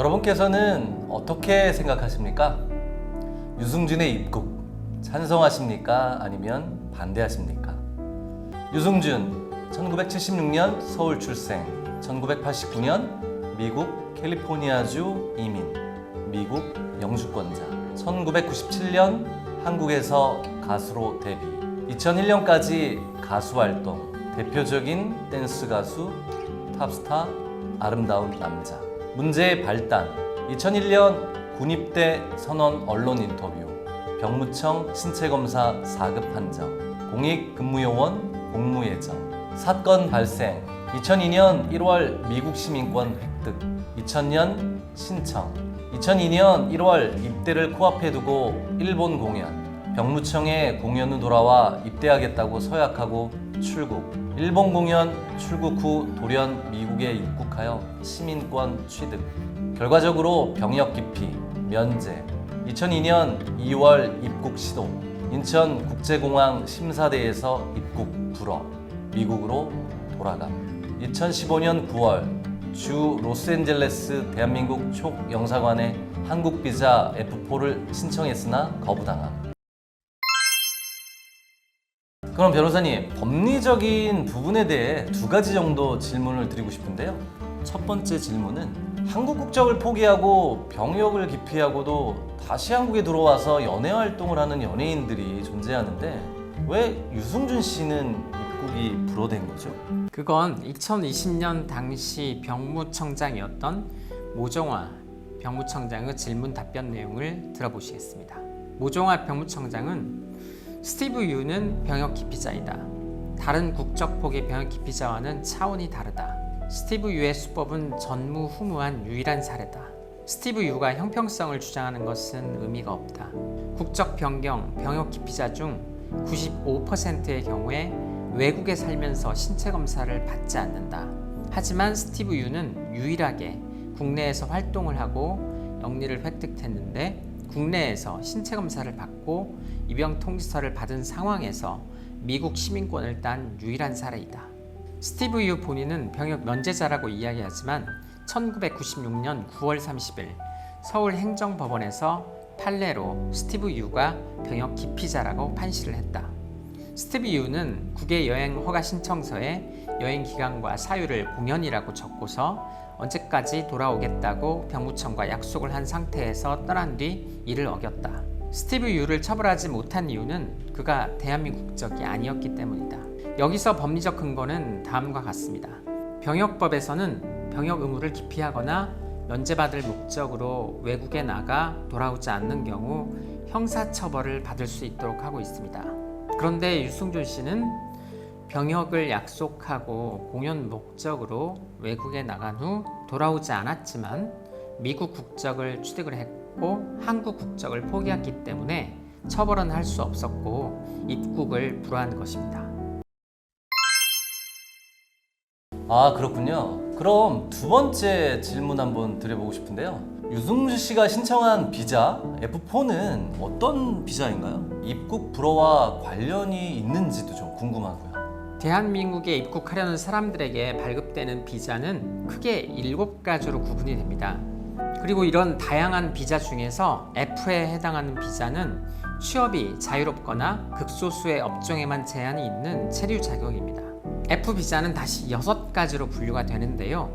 여러분께서는 어떻게 생각하십니까? 유승준의 입국 찬성하십니까? 아니면 반대하십니까? 유승준 1976년 서울 출생 1989년 미국 캘리포니아주 이민 미국 영주권자 1997년 한국에서 가수로 데뷔 2001년까지 가수 활동 대표적인 댄스 가수 탑스타 아름다운 남자 문제의 발단 2001년 군입대 선언 언론 인터뷰 병무청 신체검사 4급 판정 공익근무요원 복무예정 사건 발생 2002년 1월 미국 시민권 획득 2000년 신청 2002년 1월 입대를 코앞에 두고 일본 공연 병무청에 공연 후 돌아와 입대하겠다고 서약하고 출국 일본 공연 출국 후 돌연 미국에 입국하여 시민권 취득. 결과적으로 병역 기피 면제. 2002년 2월 입국 시도. 인천 국제공항 심사대에서 입국 불어 미국으로 돌아감 2015년 9월 주 로스앤젤레스 대한민국 촉영사관에 한국 비자 F4를 신청했으나 거부당함 그럼 변호사님 법리적인 부분에 대해 두 가지 정도 질문을 드리고 싶은데요. 첫 번째 질문은 한국 국적을 포기하고 병역을 기피하고도 다시 한국에 들어와서 연애 활동을 하는 연예인들이 존재하는데 왜 유승준 씨는 입국이 불어된 거죠? 그건 2020년 당시 병무청장이었던 모종화 병무청장의 질문 답변 내용을 들어보시겠습니다. 모종화 병무청장은 스티브 유는 병역 기피자이다. 다른 국적 포기 병역 기피자와는 차원이 다르다. 스티브 유의 수법은 전무후무한 유일한 사례다. 스티브 유가 형평성을 주장하는 것은 의미가 없다. 국적 변경 병역 기피자 중 95%의 경우에 외국에 살면서 신체 검사를 받지 않는다. 하지만 스티브 유는 유일하게 국내에서 활동을 하고 영리를 획득했는데 국내에서 신체 검사를 받고 입영 통지서를 받은 상황에서 미국 시민권을 딴 유일한 사례이다. 스티브 유 본인은 병역 면제자라고 이야기하지만 1996년 9월 30일 서울 행정법원에서 판례로 스티브 유가 병역 기피자라고 판시를 했다. 스티브 유는 국외 여행 허가 신청서에 여행 기간과 사유를 공연이라고 적고서 언제까지 돌아오겠다고 병무청과 약속을 한 상태에서 떠난 뒤 이를 어겼다. 스티브 유를 처벌하지 못한 이유는 그가 대한민국 국적이 아니었기 때문이다. 여기서 법리적 근거는 다음과 같습니다. 병역법에서는 병역 의무를 기피하거나 면제받을 목적으로 외국에 나가 돌아오지 않는 경우 형사처벌을 받을 수 있도록 하고 있습니다. 그런데 유승준 씨는 병역을 약속하고 공연 목적으로 외국에 나간 후 돌아오지 않았지만 미국 국적을 취득을 했고 한국 국적을 포기했기 때문에 처벌은 할 수 없었고 입국을 불허한 것입니다. 아 그렇군요. 그럼 두 번째 질문 한번 드려보고 싶은데요. 유승준 씨가 신청한 비자 F4는 어떤 비자인가요? 입국 불허와 관련이 있는지도 좀 궁금하고요. 대한민국에 입국하려는 사람들에게 발급되는 비자는 크게 일곱 가지로 구분이 됩니다. 그리고 이런 다양한 비자 중에서 F에 해당하는 비자는 취업이 자유롭거나 극소수의 업종에만 제한이 있는 체류 자격입니다. F 비자는 다시 여섯 가지로 분류가 되는데요.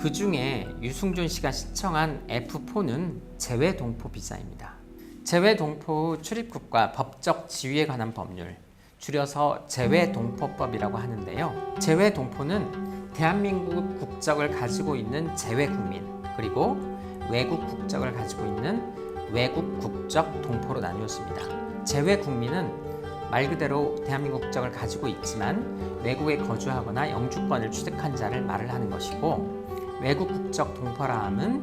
그 중에 유승준 씨가 신청한 F4는 재외 동포 비자입니다. 재외 동포 출입국과 법적 지위에 관한 법률, 줄여서 재외동포법이라고 하는데요. 재외동포는 대한민국 국적을 가지고 있는 재외국민 그리고 외국 국적을 가지고 있는 외국 국적 동포로 나뉘어집니다. 재외국민은 말 그대로 대한민국 국적을 가지고 있지만 외국에 거주하거나 영주권을 취득한 자를 말을 하는 것이고 외국 국적 동포라 함은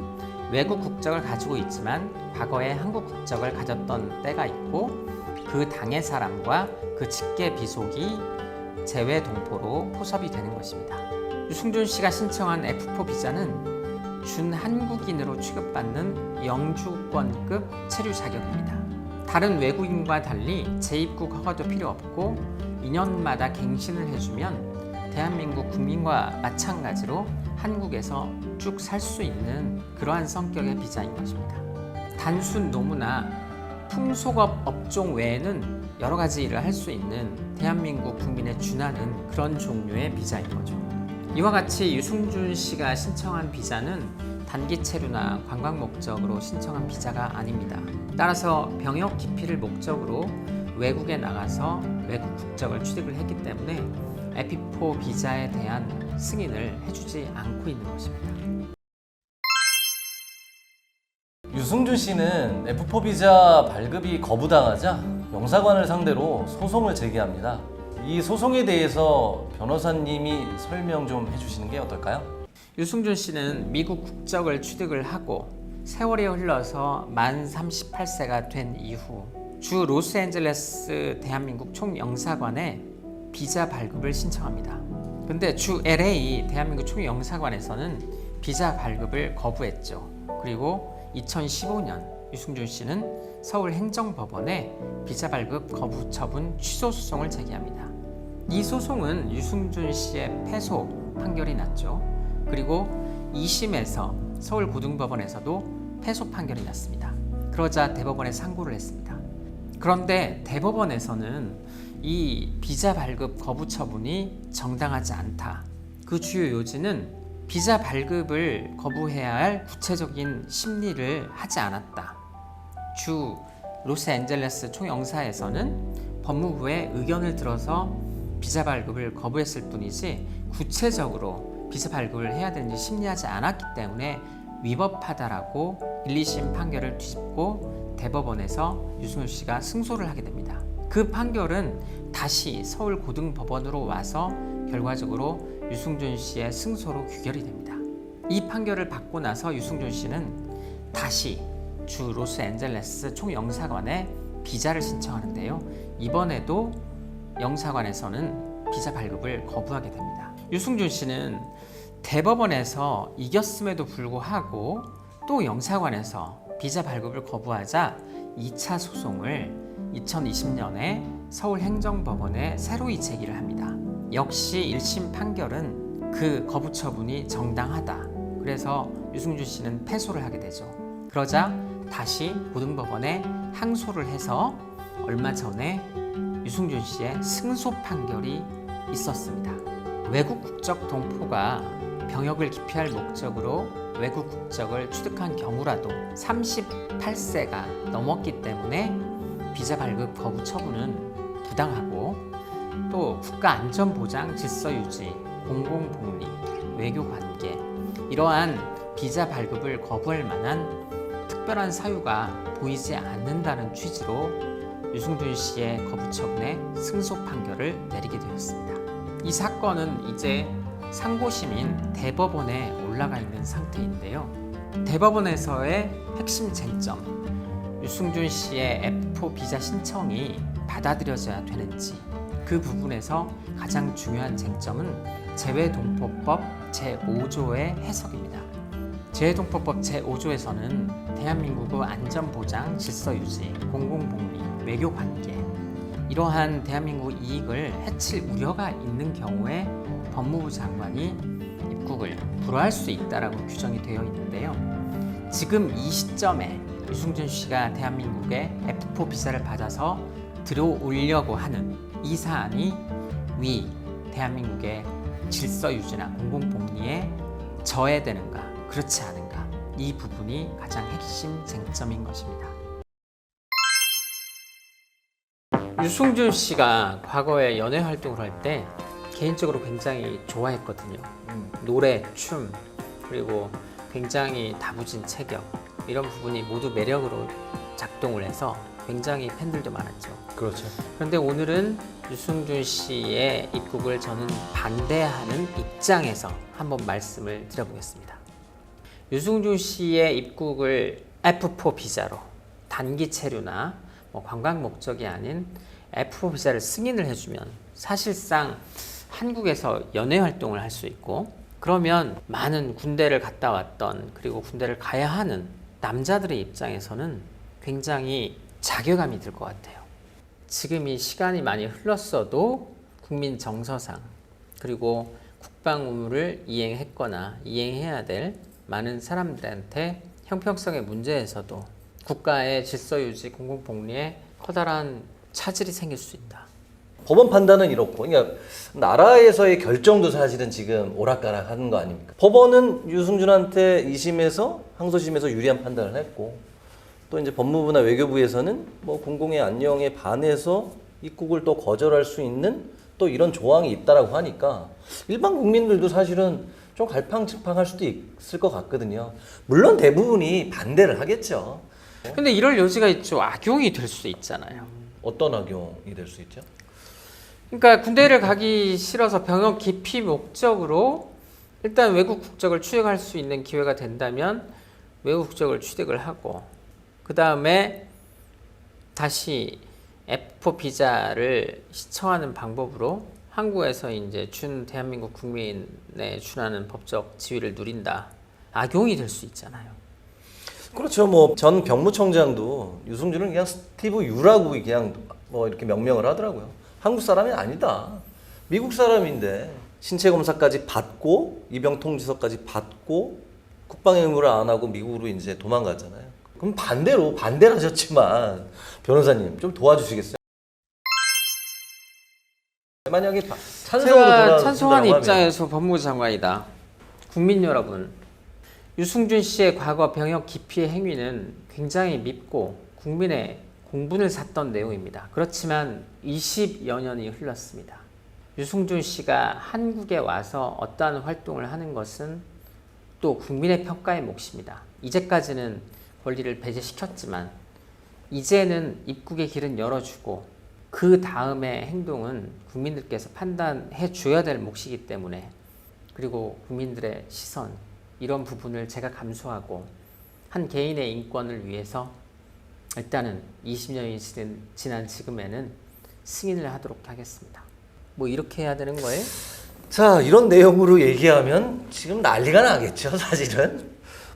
외국 국적을 가지고 있지만 과거에 한국 국적을 가졌던 때가 있고 그 당의 사람과 그 직계 비속이 재외 동포로 포섭이 되는 것입니다. 유승준 씨가 신청한 F4 비자는 준 한국인으로 취급받는 영주권급 체류 자격입니다. 다른 외국인과 달리 재입국 허가도 필요 없고 2년마다 갱신을 해주면 대한민국 국민과 마찬가지로 한국에서 쭉 살 수 있는 그러한 성격의 비자인 것입니다. 단순 노무나 풍속업 업종 외에는 여러 가지 일을 할 수 있는 대한민국 국민에 준하는 그런 종류의 비자인 거죠. 이와 같이 유승준 씨가 신청한 비자는 단기 체류나 관광 목적으로 신청한 비자가 아닙니다. 따라서 병역 기피를 목적으로 외국에 나가서 외국 국적을 취득을 했기 때문에 에피포 비자에 대한 승인을 해주지 않고 있는 것입니다. 유승준 씨는 F4 비자 발급이 거부당하자 영사관을 상대로 소송을 제기합니다. 이 소송에 대해서 변호사님이 설명 좀 해주시는 게 어떨까요? 유승준 씨는 미국 국적을 취득을 하고 세월이 흘러서 만 38세가 된 이후 주 로스앤젤레스 대한민국 총영사관에 비자 발급을 신청합니다. 근데 주 LA 대한민국 총영사관에서는 비자 발급을 거부했죠. 그리고 2015년 유승준 씨는 서울행정법원에 비자 발급 거부 처분 취소 소송을 제기합니다. 이 소송은 유승준 씨의 패소 판결이 났죠. 그리고 2심에서 서울고등법원에서도 패소 판결이 났습니다. 그러자 대법원에 상고를 했습니다. 그런데 대법원에서는 이 비자 발급 거부 처분이 정당하지 않다. 그 주요 요지는 비자 발급을 거부해야 할 구체적인 심리를 하지 않았다. 주 로스앤젤레스 총영사에서는 법무부의 의견을 들어서 비자 발급을 거부했을 뿐이지 구체적으로 비자 발급을 해야 되는지 심리하지 않았기 때문에 위법하다라고 1, 2심 판결을 뒤집고 대법원에서 유승윤 씨가 승소를 하게 됩니다. 그 판결은 다시 서울 고등법원으로 와서 결과적으로 유승준 씨의 승소로 규결이 됩니다. 이 판결을 받고 나서 유승준 씨는 다시 주 로스앤젤레스 총영사관에 비자를 신청하는데요. 이번에도 영사관에서는 비자 발급을 거부하게 됩니다. 유승준 씨는 대법원에서 이겼음에도 불구하고 또 영사관에서 비자 발급을 거부하자 2차 소송을 2020년에 서울행정법원에 새로이 제기를 합니다. 역시 1심 판결은 그 거부 처분이 정당하다. 그래서 유승준 씨는 패소를 하게 되죠. 그러자 다시 고등법원에 항소를 해서 얼마 전에 유승준 씨의 승소 판결이 있었습니다. 외국 국적 동포가 병역을 기피할 목적으로 외국 국적을 취득한 경우라도 38세가 넘었기 때문에 비자 발급 거부 처분은 부당하고 또 국가 안전 보장 질서 유지, 공공 복리, 외교 관계 이러한 비자 발급을 거부할 만한 특별한 사유가 보이지 않는다는 취지로 유승준 씨의 거부 처분에 승소 판결을 내리게 되었습니다. 이 사건은 이제 상고심인 대법원에 올라가 있는 상태인데요. 대법원에서의 핵심 쟁점, 유승준 씨의 F4 비자 신청이 받아들여져야 되는지 그 부분에서 가장 중요한 쟁점은 재외동포법 제5조의 해석입니다. 재외동포법 제5조에서는 대한민국의 안전보장, 질서유지, 공공복리, 외교관계 이러한 대한민국 이익을 해칠 우려가 있는 경우에 법무부 장관이 입국을 불허할 수 있다라고 규정이 되어 있는데요. 지금 이 시점에 유승준 씨가 대한민국에 F4 비자를 받아서 들어오려고 하는 이 사안이 위 대한민국의 질서 유지나 공공복리에 저해되는가 그렇지 않은가 이 부분이 가장 핵심 쟁점인 것입니다. 유승준 씨가 과거에 연애 활동을 할 때 개인적으로 굉장히 좋아했거든요. 노래, 춤, 그리고 굉장히 다부진 체격 이런 부분이 모두 매력으로 작동을 해서 굉장히 팬들도 많았죠. 그렇죠. 그런데 오늘은 유승준 씨의 입국을 저는 반대하는 입장에서 한번 말씀을 드려보겠습니다. 유승준 씨의 입국을 F4 비자로 단기 체류나 뭐 관광 목적이 아닌 F4 비자를 승인을 해주면 사실상 한국에서 연애 활동을 할 수 있고 그러면 많은 군대를 갔다 왔던 그리고 군대를 가야 하는 남자들의 입장에서는 굉장히 자괴감이 들 것 같아요. 지금 이 시간이 많이 흘렀어도 국민 정서상 그리고 국방 의무를 이행했거나 이행해야 될 많은 사람들한테 형평성의 문제에서도 국가의 질서 유지, 공공 복리에 커다란 차질이 생길 수 있다. 법원 판단은 이렇고, 그러니까 나라에서의 결정도 사실은 지금 오락가락 하는 거 아닙니까? 법원은 유승준한테 2심에서 항소심에서 유리한 판단을 했고, 또 이제 법무부나 외교부에서는 뭐 공공의 안녕에 반해서 입국을 또 거절할 수 있는 또 이런 조항이 있다라고 하니까 일반 국민들도 사실은 좀 갈팡질팡할 수도 있을 것 같거든요. 물론 대부분이 반대를 하겠죠. 근데 이럴 여지가 있죠. 악용이 될수 있잖아요. 어떤 악용이 될 수 있죠? 그러니까 군대를 가기 싫어서 병역 기피 목적으로 일단 외국 국적을 취득할 수 있는 기회가 된다면 외국 국적을 취득을 하고 그 다음에 다시 F4 비자를 시청하는 방법으로 한국에서 이제 준 대한민국 국민에 준하는 법적 지위를 누린다. 악용이 될 수 있잖아요. 그렇죠. 뭐 전 병무청장도 유승준은 그냥 스티브 유라고 그냥 뭐 이렇게 명명을 하더라고요. 한국 사람이 아니다. 미국 사람인데 신체 검사까지 받고 입영 통지서까지 받고 국방의 의무를 안 하고 미국으로 이제 도망갔잖아요. 그럼 반대로 반대를 하셨지만 변호사님 좀 도와주시겠어요? 만약에 바- 찬성으로 제가 돌아 찬성하는 입장에서 법무부 장관이다. 국민 여러분, 유승준 씨의 과거 병역 기피의 행위는 굉장히 밉고 국민의 공분을 샀던 내용입니다. 그렇지만 20여 년이 흘렀습니다. 유승준 씨가 한국에 와서 어떠한 활동을 하는 것은 또 국민의 평가의 몫입니다. 이제까지는 권리를 배제시켰지만 이제는 입국의 길은 열어주고 그 다음의 행동은 국민들께서 판단해 줘야 될 몫이기 때문에 그리고 국민들의 시선 이런 부분을 제가 감수하고 한 개인의 인권을 위해서 일단은 20년이 지난, 지금에는 승인을 하도록 하겠습니다. 뭐 이렇게 해야 되는 거예요? 자 이런 내용으로 얘기하면 지금 난리가 나겠죠 사실은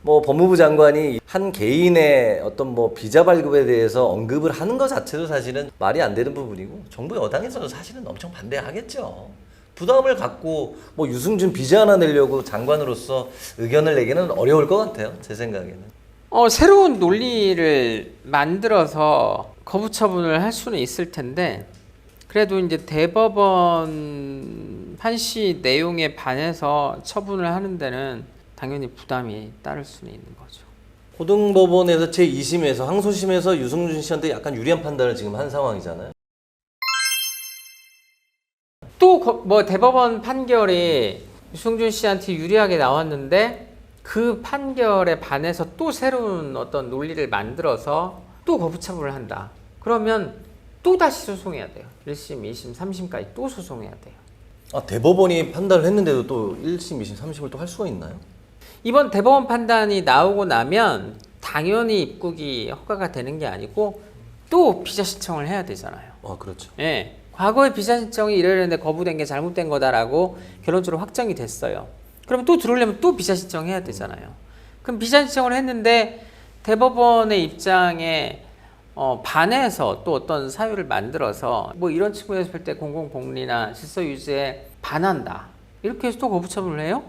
뭐 법무부 장관이 한 개인의 어떤 뭐 비자 발급에 대해서 언급을 하는 것 자체도 사실은 말이 안 되는 부분이고 정부 여당에서도 사실은 엄청 반대하겠죠. 부담을 갖고 뭐 유승준 비자 하나 내려고 장관으로서 의견을 내기는 어려울 것 같아요 제 생각에는. 어, 새로운 논리를 만들어서 거부 처분을 할 수는 있을 텐데 그래도 이제 대법원 판시 내용에 반해서 처분을 하는 데는 당연히 부담이 따를 수는 있는 거죠. 고등법원에서 제2심에서 항소심에서 유승준 씨한테 약간 유리한 판단을 지금 한 상황이잖아요 또 뭐 대법원 판결이 유승준 씨한테 유리하게 나왔는데 그 판결에 반해서 또 새로운 어떤 논리를 만들어서 또 거부 처분을 한다. 그러면 또 다시 소송해야 돼요. 1심, 2심, 3심까지 또 소송해야 돼요. 아 대법원이 판단을 했는데도 또 1심, 2심, 3심을 또 할 수가 있나요? 이번 대법원 판단이 나오고 나면 당연히 입국이 허가가 되는 게 아니고 또 비자 신청을 해야 되잖아요. 아 그렇죠 예. 과거에 비자 신청이 이러는데 거부된 게 잘못된 거다라고 결론적으로 확정이 됐어요. 그럼 또 들어오려면 또 비자 신청해야 되잖아요. 그럼 비자 신청을 했는데 대법원의 입장에 어, 반해서 또 어떤 사유를 만들어서 뭐 이런 측면에서 볼 때 공공복리나 질서 유지에 반한다. 이렇게 해서 또 거부 처분을 해요?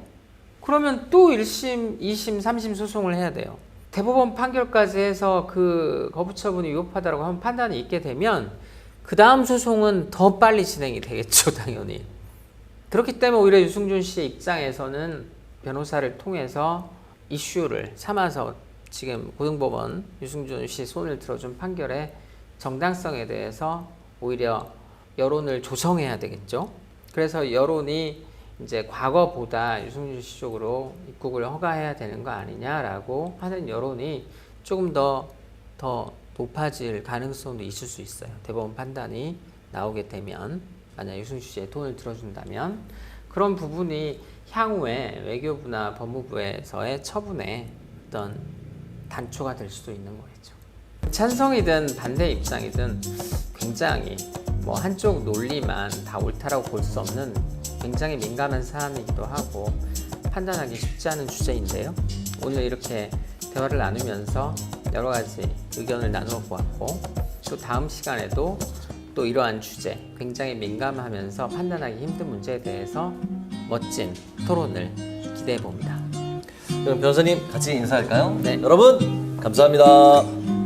그러면 또 1심, 2심, 3심 소송을 해야 돼요. 대법원 판결까지 해서 그 거부 처분이 위법하다고 하면 판단이 있게 되면 그 다음 소송은 더 빨리 진행이 되겠죠, 당연히. 그렇기 때문에 오히려 유승준 씨의 입장에서는 변호사를 통해서 이슈를 삼아서 지금 고등법원 유승준 씨 손을 들어준 판결의 정당성에 대해서 오히려 여론을 조성해야 되겠죠. 그래서 여론이 이제 과거보다 유승준 씨 쪽으로 입국을 허가해야 되는 거 아니냐라고 하는 여론이 조금 더, 더 높아질 가능성도 있을 수 있어요. 대법원 판단이 나오게 되면 만약 유승준 씨의 돈을 들어준다면 그런 부분이 향후에 외교부나 법무부에서의 처분에 어떤 단초가 될 수도 있는 거겠죠. 찬성이든 반대 입장이든 굉장히 뭐 한쪽 논리만 다 옳다라고 볼 수 없는 굉장히 민감한 사안이기도 하고 판단하기 쉽지 않은 주제인데요. 오늘 이렇게 대화를 나누면서 여러 가지 의견을 나누어 보았고 또 다음 시간에도 또 이러한 주제 굉장히 민감하면서 판단하기 힘든 문제에 대해서 멋진 토론을 기대해 봅니다. 그럼 변호사님 같이 인사할까요? 네. 여러분 감사합니다.